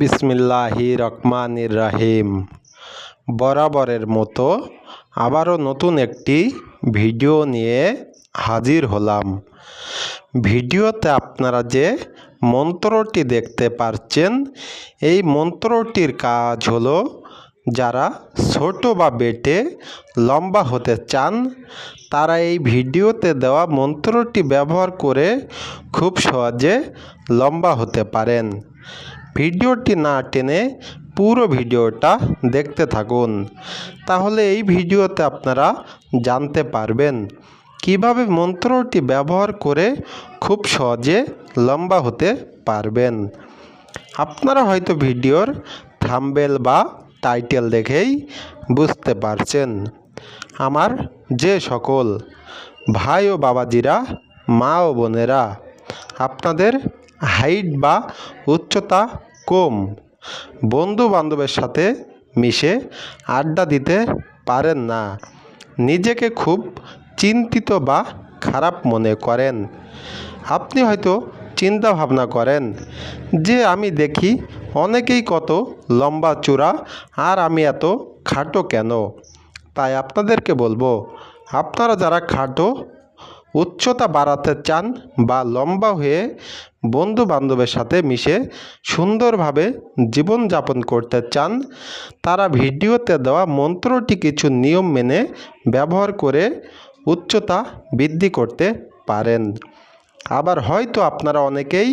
বিসমিল্লাহি রহমানির রাহিম। বরাবরের মতো আবারও নতুন একটি ভিডিও নিয়ে হাজির হলাম। ভিডিওতে আপনারা যে মন্ত্রটি দেখতে পাচ্ছেন এই মন্ত্রটির কাজ হলো, যারা ছোট বা বেটে লম্বা হতে চান, তারা এই ভিডিওতে দেওয়া মন্ত্রটি ব্যবহার করে খুব সহজে লম্বা হতে পারেন। ভিডিওটি না টেনে পুরো ভিডিওটা দেখতে থাকুন। তাহলে এই ভিডিওতে আপনারা জানতে পারবেন কীভাবে মন্ত্রটি ব্যবহার করে খুব সহজে লম্বা হতে পারবেন। আপনারা হয়তো ভিডিওর থাম্বেল বা টাইটেল দেখেই বুঝতে পারছেন। আমার যে সকল ভাই ও বাবাজিরা, মা ও বোনেরা, আপনাদের হাইট বা উচ্চতা কম বন্ধু বান্ধবের সাথে মিশে আড্ডা দিতে পারেন না। নিজেকে খুব চিন্তিত বা খারাপ মনে করেন। আপনি হয়তো চিন্তা ভাবনা করেন যে, আমি দেখি অনেকেই কত লম্বা চূড়া আর আমি এত খাটো কেন? তাই আপনাদেরকে বলব, আপনারা যারা খাটো উচ্চতা বাড়াতে চান বা লম্বা হয়ে বন্ধু বান্ধবের সাথে মিশে সুন্দরভাবে জীবনযাপন করতে চান, তারা ভিডিওতে দেওয়া মন্ত্রটি কিছু নিয়ম মেনে ব্যবহার করে উচ্চতা বৃদ্ধি করতে পারেন। আবার হয়তো আপনারা অনেকেই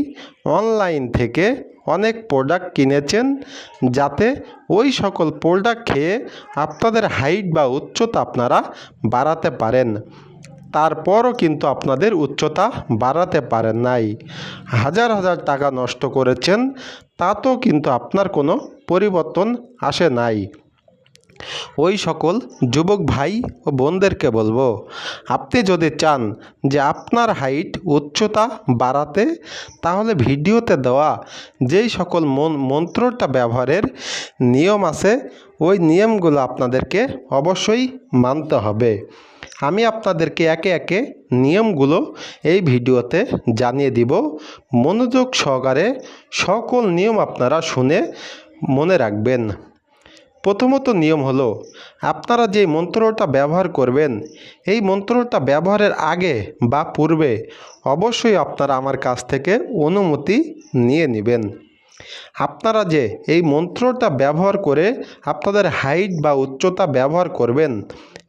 অনলাইন থেকে অনেক প্রোডাক্ট কিনেছেন যাতে ওই সকল প্রোডাক্ট খেয়ে আপনাদের হাইট বা উচ্চতা আপনারা বাড়াতে পারেন। তারপরও কিন্তু আপনাদের উচ্চতা বাড়াতে পারেন নাই। হাজার হাজার টাকা নষ্ট করেছেন, তাতেও কিন্তু আপনার কোনো পরিবর্তন আসে নাই। ওই সকল যুবক ভাই ও বোনদেরকে বলব, আপনি যদি চান যে আপনার হাইট, উচ্চতা বাড়াতে, তাহলে ভিডিওতে দেওয়া যেই সকল মন, মন্ত্রটা ব্যবহারের নিয়ম আছে, ওই নিয়মগুলো আপনাদেরকে অবশ্যই মানতে হবে। আমি আপনাদেরকে একে একে নিয়মগুলো এই ভিডিওতে জানিয়ে দিব। মনোযোগ সহকারে সকল নিয়ম আপনারা শুনে মনে রাখবেন। প্রথমত নিয়ম হলো, আপনারা যে মন্ত্রটা ব্যবহার করবেন, এই মন্ত্রটা ব্যবহারের আগে বা পূর্বে অবশ্যই আপনারা আমার কাছ থেকে অনুমতি নিয়ে নেবেন। আপনারা যে এই মন্ত্রটা ব্যবহার করে আপনাদের হাইট বা উচ্চতা ব্যবহার করবেন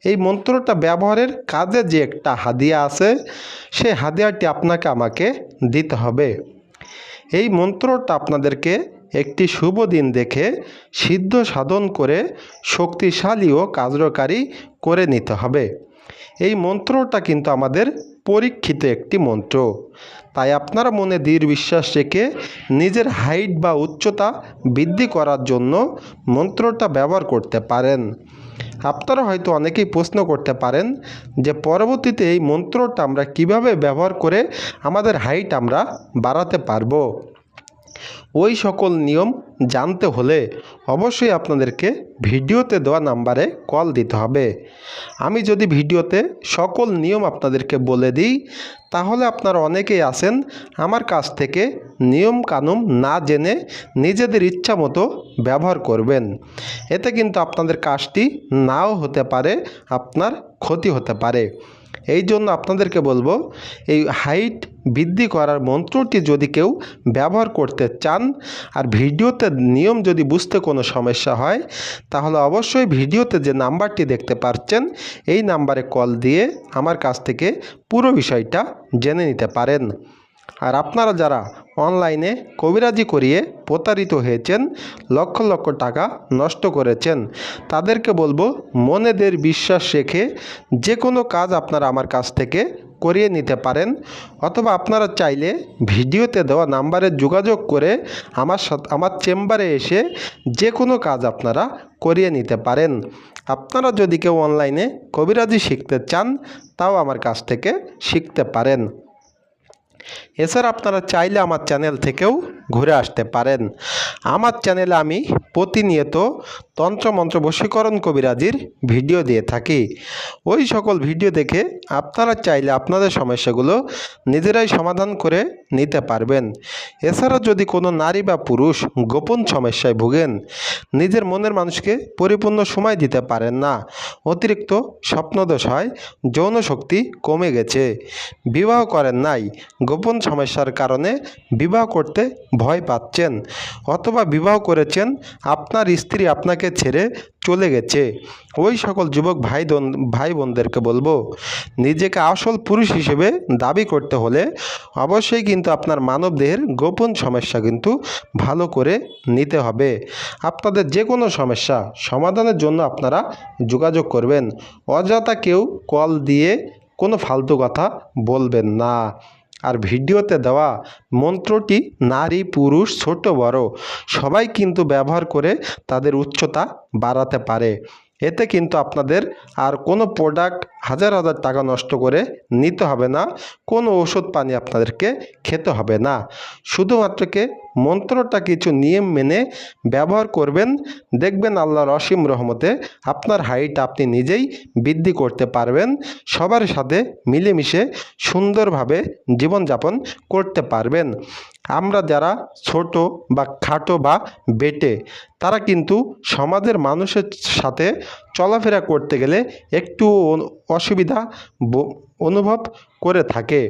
এই মন্ত্রটা ব্যবহারের কাজে যে একটা হাদিয়া আছে সেই হাদিয়াটি আপনাকে আমাকে দিতে হবে। এই মন্ত্রটা আপনাদেরকে একটি শুভ দিন দেখে সিদ্ধ সাধন করে শক্তিশালী ও কার্যকারী করে নিতে হবে। এই মন্ত্রটা কিন্তু আমাদের পরীক্ষিত একটি মন্ত্র। তাই আপনারা মনে দৃঢ় বিশ্বাস রেখে নিজের হাইট বা উচ্চতা বৃদ্ধি করার জন্য মন্ত্রটা ব্যবহার করতে পারেন। আপনারা হয়তো অনেকেই প্রশ্ন করতে পারেন যে পরবর্তীতে এই মন্ত্রটা আমরা কীভাবে ব্যবহার করে আমাদের হাইট আমরা বাড়াতে পারব। ওই সকল নিয়ম জানতে হলে অবশ্যই আপনাদেরকে ভিডিওতে দেওয়া নাম্বারে কল দিতে হবে। আমি যদি ভিডিওতে সকল নিয়ম আপনাদেরকে বলে দিই, তাহলে আপনারা অনেকেই আছেন আমার কাছ থেকে নিয়ম কানুন না জেনে নিজেদের ইচ্ছা মতো ব্যবহার করবেন। এতে কিন্তু আপনাদের কাজটি নাও হতে পারে, আপনার ক্ষতি হতে পারে। এই জন্য আপনাদেরকে বলব, এই হাইট বৃদ্ধি করার মন্ত্রটি যদি কেউ ব্যবহার করতে চান আর ভিডিওতে নিয়ম যদি বুঝতে কোনো সমস্যা হয়, তাহলে অবশ্যই ভিডিওতে যে নাম্বারটি দেখতে পাচ্ছেন এই নাম্বারে কল দিয়ে আমার কাছ থেকে পুরো বিষয়টা জেনে নিতে পারেন। আর আপনারা যারা অনলাইনে কবিরাজি করিয়ে প্রতারিত হয়েছেন, লক্ষ লক্ষ টাকা নষ্ট করেছেন, তাদেরকে বলব মনেদের বিশ্বাস রেখে যে কোনো কাজ আপনারা আমার কাছ থেকে করিয়ে নিতে পারেন, অথবা আপনারা চাইলে ভিডিওতে দেওয়া নাম্বারে যোগাযোগ করে আমার সাথে, আমার চেম্বারে এসে যে কোনো কাজ আপনারা করিয়ে নিতে পারেন। আপনারা যদি কেউ অনলাইনে কবিরাজি শিখতে চান, তাও আমার কাছ থেকে শিখতে পারেন। এছাড়া আপনারা চাইলে আমার চ্যানেল থেকেও ঘুরে আসতে পারেন। আমার চ্যানেলে আমি প্রতিনিয়ত তন্ত্রমন্ত্র বশীকরণ কবিরাজির ভিডিও দিয়ে থাকি। ওই সকল ভিডিও দেখে আপনারা চাইলে আপনাদের সমস্যাগুলো নিজেরাই সমাধান করে নিতে পারবেন। এছাড়া যদি কোনো নারী বা পুরুষ গোপন সমস্যায় ভোগেন, নিজের মনের মানুষকে পরিপূর্ণ সময় দিতে পারেন না। অতিরিক্ত স্বপ্নদোষ হয়, যৌন শক্তি কমে গেছে। বিবাহ করেন নাই, গোপন সমস্যার কারণে বিবাহ করতে ভয় পাচ্ছেন অথবা বিবাহ করেছেন, আপনার স্ত্রী আপনাকে ছেড়ে চলে গেছে। ওই সকল যুবক ভাই ভাই বোনদেরকে বলব, নিজেকে আসল পুরুষ হিসেবে দাবি করতে হলে অবশ্যই কিন্তু আপনার মানব দেহের গোপন সমস্যা কিন্তু ভালো করে নিতে হবে। আপনাদের যে কোনো সমস্যা সমাধানের জন্য আপনারা যোগাযোগ করবেন। অযথা কেউ কল দিয়ে কোনো ফালতু কথা বলবেন না। আর ভিডিওতে দেওয়া মন্ত্রটি নারী, পুরুষ, ছোট, বড়, সবাই কিন্তু ব্যবহার করে তাদের উচ্চতা বাড়াতে পারে। এতে কিন্তু আপনাদের আর কোনো প্রোডাক্ট হাজার হাজার টাকা নষ্ট করে নিতে হবে না, কোনো ওষুধ পানি আপনাদেরকে খেতে হবে না। শুধুমাত্রকে মন্ত্রটা কিছু নিয়ম মেনে ব্যবহার করবেন। দেখবেন আল্লাহর অসীম রহমতে আপনার হাইট আপনি নিজেই বৃদ্ধি করতে পারবেন। সবার সাথে মিলেমিশে সুন্দরভাবে জীবনযাপন করতে পারবেন। আমরা যারা ছোট বা খাটো বা বেটে, তারা কিন্তু সমাজের মানুষের সাথে চলাফেরা করতে গেলে একটু অসুবিধা অনুভব করে থাকে।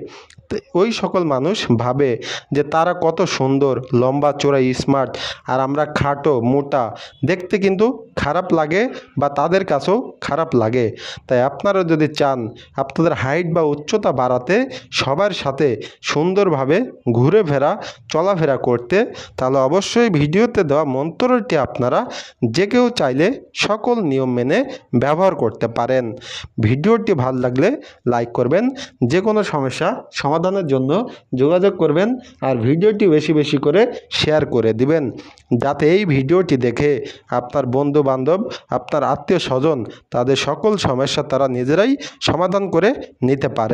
ওই সকল মানুষ ভাবে যে তারা কত সুন্দর, লম্বা চোরা স্মার্ট আর আমরা খাটো, মোটা। দেখতে কিন্তু খারাপ লাগে বা তাদের কাছেও খারাপ লাগে। তাই আপনারা যদি চান আপনাদের হাইট বা উচ্চতা বাড়াতে, সবার সাথে সুন্দরভাবে ঘুরে ফেরা চলাফেরা করতে, তাহলে অবশ্যই ভিডিওতে দেওয়া মন্ত্রটি আপনারা যে কেউ চাইলে সকল নিয়ম মেনে ব্যবহার করতে পারেন। ভিডিওটি ভালো লাগলে লাইক করবেন যে কোনো সমস্যা সমাধানের জন্য যোগাযোগ করবেন আর ভিডিওটি বেশি বেশি করে শেয়ার করে দিবেন। যাতে এই ভিডিওটি দেখে আপনার বন্ধু বান্ধব আপনার আত্মীয় স্বজন, তাদের সকল সমস্যা তারা নিজেরাই সমাধান করে নিতে পারে।